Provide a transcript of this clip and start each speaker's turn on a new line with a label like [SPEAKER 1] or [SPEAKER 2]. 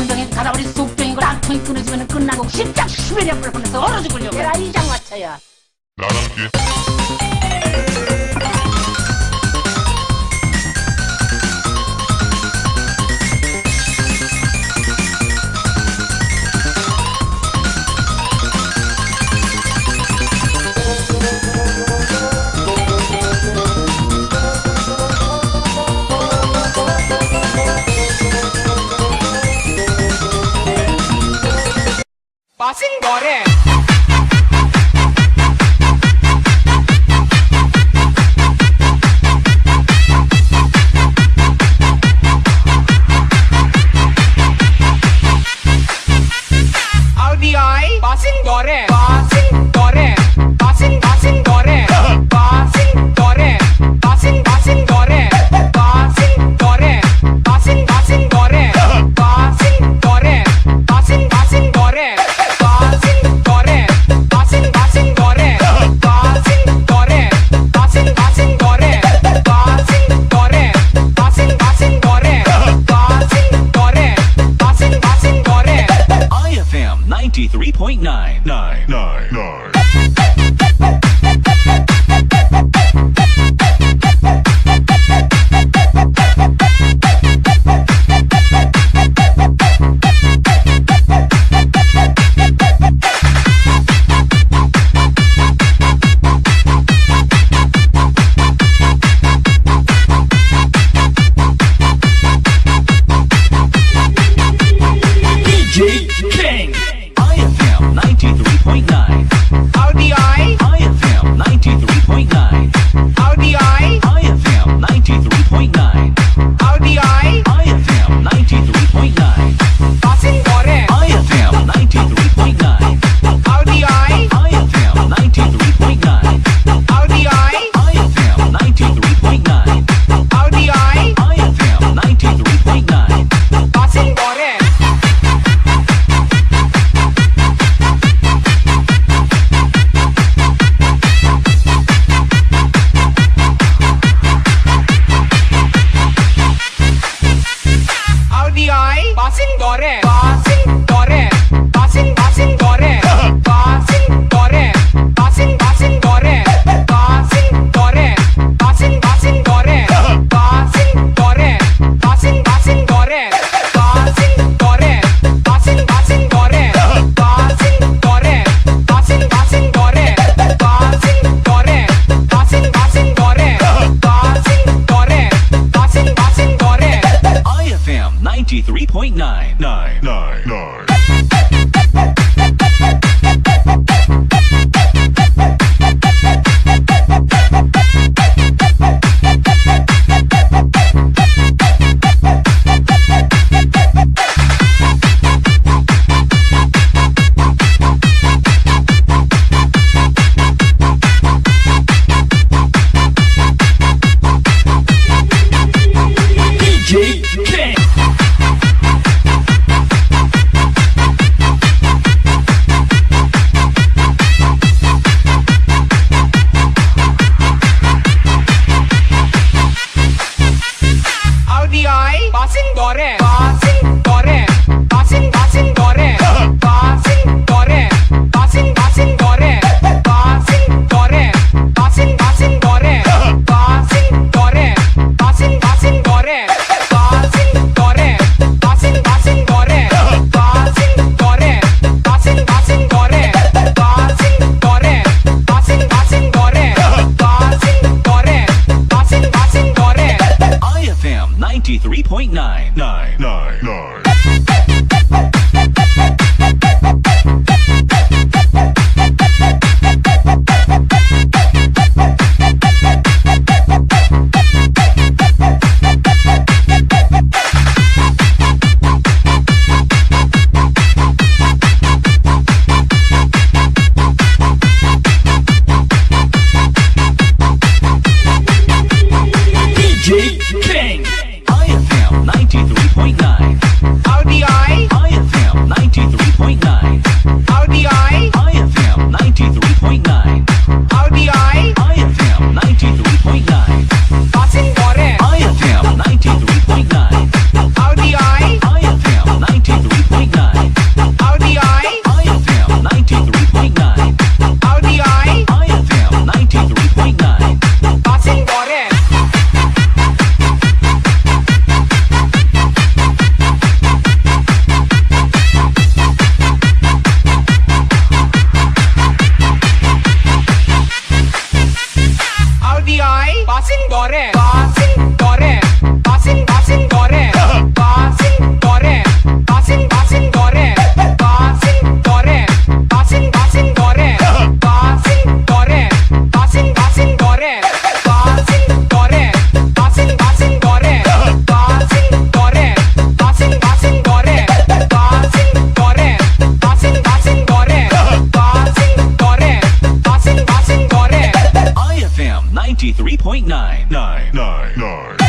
[SPEAKER 1] 쌈병에 가라버리 쑥병이 걸 악통이 끊어지면 끝나고 십장 앞을 보내서 얼어 죽으려고. 해라 이 장마차야.
[SPEAKER 2] 빠진 Point nine nine nine. nine, nine.
[SPEAKER 3] Singore. point nine nine nine nine.